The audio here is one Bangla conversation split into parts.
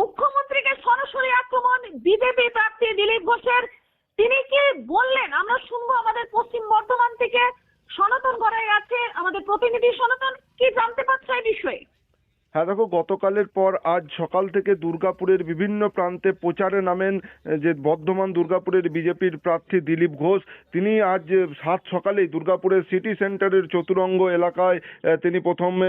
মুখ্যমন্ত্রীকে সরাসরি আক্রমণ, বিজেপি প্রার্থী দিলীপ ঘোষের। তিনি কি বললেন? আমরা শুনব আমাদের পশ্চিম বর্ধমান থেকে। সনাতন গড়াই আছে, আমাদের প্রতিনিধি সনাতন কি জানতে পারছে এই বিষয়ে? হ্যাঁ দেখো, গতকালের পর আজ সকাল থেকে দুর্গাপুরের বিভিন্ন প্রান্তে প্রচারে নামেন যে বর্ধমান দুর্গাপুরের বিজেপির প্রার্থী দিলীপ ঘোষ। তিনি আজ সাত সকালেই দুর্গাপুরের সিটি সেন্টারের চতুরঙ্গ এলাকায় তিনি প্রথমে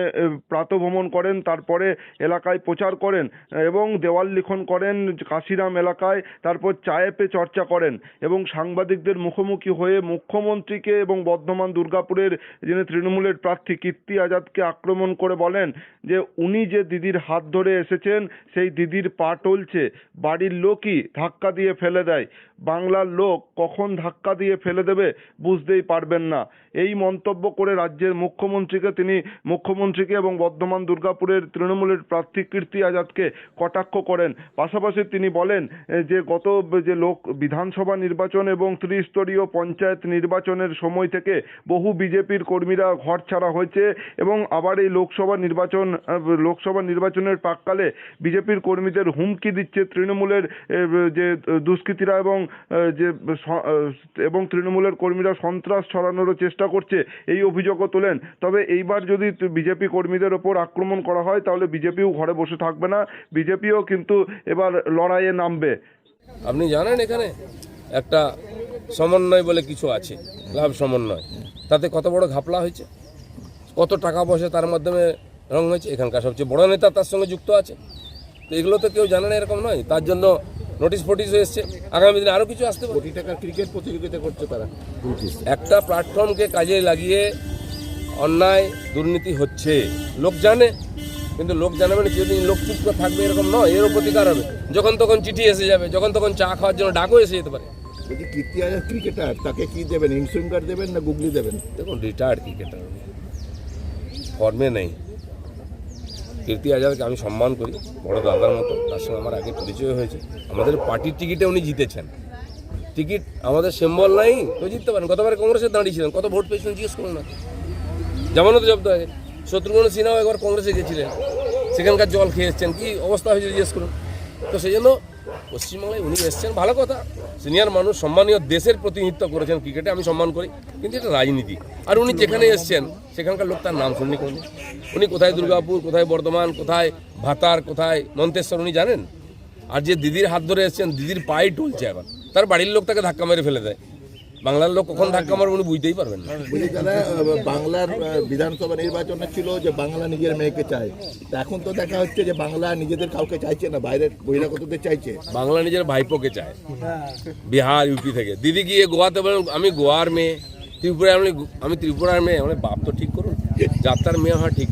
প্রাতভ্রমণ করেন, তারপরে এলাকায় প্রচার করেন, এবং দেওয়াল লিখন করেন কাশিরাম এলাকায়, তারপর চায়ে পে চর্চা করেন, এবং সাংবাদিকদের মুখোমুখি হয়ে মুখ্যমন্ত্রীকে এবং বর্ধমান দুর্গাপুরের যিনি তৃণমূলের প্রার্থী কীর্তি আজাদকে আক্রমণ করে বলেন যে উনি যে দিদির হাত ধরে এসেছেন, সেই দিদির পা টলছে। বাড়ির লোকই ধাক্কা দিয়ে ফেলে দেয়। বাংলার লোক কখন ধাক্কা দিয়ে ফেলে দেবে বুঝতেই পারবেন না। এই মন্তব্য করে রাজ্যের মুখ্যমন্ত্রীকে, তিনি মুখ্যমন্ত্রীকে এবং বর্ধমান দুর্গাপুরের তৃণমূলের প্রার্থী কীর্তি আজাদকে কটাক্ষ করেন। পাশাপাশি তিনি বলেন, যে গত যে লোক বিধানসভা নির্বাচন এবং ত্রিস্তরীয় পঞ্চায়েত নির্বাচনের সময় থেকে বহু বিজেপির কর্মীরা ঘর ছাড়া হয়েছে এবং আবার এই লোকসভা নির্বাচন লোকসভা নির্বাচনের প্রাককালে বিজেপির কর্মীদের হুমকি দিচ্ছে তৃণমূলের যে দুষ্কৃতীরা এবং যে এবং তৃণমূলের কর্মীরা সন্ত্রাস ছড়ানোরও চেষ্টা করছে, এই অভিযোগও তোলেন। তবে এইবার যদি বিজেপি কর্মীদের ওপর আক্রমণ করা হয়, তাহলে বিজেপিও ঘরে বসে থাকবে না, বিজেপিও কিন্তু এবার লড়াইয়ে নামবে। আপনি জানেন এখানে একটা সমন্বয় বলে কিছু আছে, লাভ সমন্বয়। তাতে কত বড় ঘাপলা হয়েছে? কত টাকা পয়সা তার মাধ্যমে রং হয়েছে। এখানকার সবচেয়ে বড় নেতা তার সঙ্গে যুক্ত আছে। তো এগুলো তো কেউ জানে না এরকম নয়। তার জন্য নোটিশ ফোটিশ এসছে। আগামী দিনে আরও কিছু আসতে কোটি টাকার ক্রিকেট প্রতিযোগিতা করছে তারা। একটা প্ল্যাটফর্মকে কাজে লাগিয়ে অন্যায় দুর্নীতি হচ্ছে। লোক জানে কিন্তু লোক জানে মানে যদি লোক চুপ করে থাকবে এরকম নয়। এরও প্রতিকার হবে। যখন তখন চিঠি এসে যাবে যখন তখন চা খাওয়ার জন্য ডাকও এসে যেতে পারে। যদি কীর্তি আজাদ ক্রিকেটার তাকে কি দেবেন? ইনসুইঙ্গার দেবেন না গুগলি দেবেন? দেখুন রিটায়ার্ড ক্রিকেটার ফর্মে নেই। কীর্তি আজাদকে আমি সম্মান করি, বড় দাদার মতো, তার সঙ্গে আমার আগে পরিচয় হয়েছে। আমাদের পার্টির টিকিটে উনি জিতেছেন। টিকিট আমাদের সিম্বল নাই তো জিততে পারেন। গতবার কংগ্রেসে দাঁড়িয়েছিলেন, কত ভোট পেয়েছিলেন জিজ্ঞেস করুন না। জামানত জব্দ হয়ে শত্রুঘ্ন সিনহাও একবার কংগ্রেসে গেছিলেন। সেখানকার জল খেয়ে এসছেন, কী অবস্থা হয়েছে জিজ্ঞেস করুন। তো সেই জন্য পশ্চিমবাংলায় উনি এসছেন, ভালো কথা। সিনিয়র মানুষ, সম্মানীয় দেশের প্রতিনিধিত্ব করেছেন ক্রিকেটে, আমি সম্মান করি। কিন্তু এটা রাজনীতি। আর উনি যেখানে এসছেন, সেখানকার লোক তার নাম শুননি কোনদিন। উনি কোথায় দুর্গাপুর, কোথায় বর্ধমান, কোথায় ভাতার, কোথায় মন্তেশ্বর, উনি জানেন? আর যে দিদির হাত ধরে এসছেন, দিদির পায়ে টুলছে এখন। তার বাড়ির লোক তাকে ধাক্কা মেরে ফেলে দেয়। বাংলার লোক কখন ধাক্কা মারবে উনি বুঝতেই পারবেন না। হ্যাঁ, বাংলার বিধানসভা নির্বাচনে ছিল যে বাংলা নিজের মেয়েকে চায়। এখন তো দেখা হচ্ছে যে বাংলা নিজেদের কাউকে চাইছে না বাইরের বহিরাগতদের চাইছে। বাংলা নিজের ভাইপোকে চায়। হ্যাঁ। বিহার ইউপি থেকে। দিদি গিয়ে গোয়াতে বলেন আমি গোয়ার মেয়ে। ত্রিপুরা আমি আমি ত্রিপুরার মেয়ে। আমার বাপ তো ঠিক করুন। যাত্রার মেয়ে হওয়া ঠিক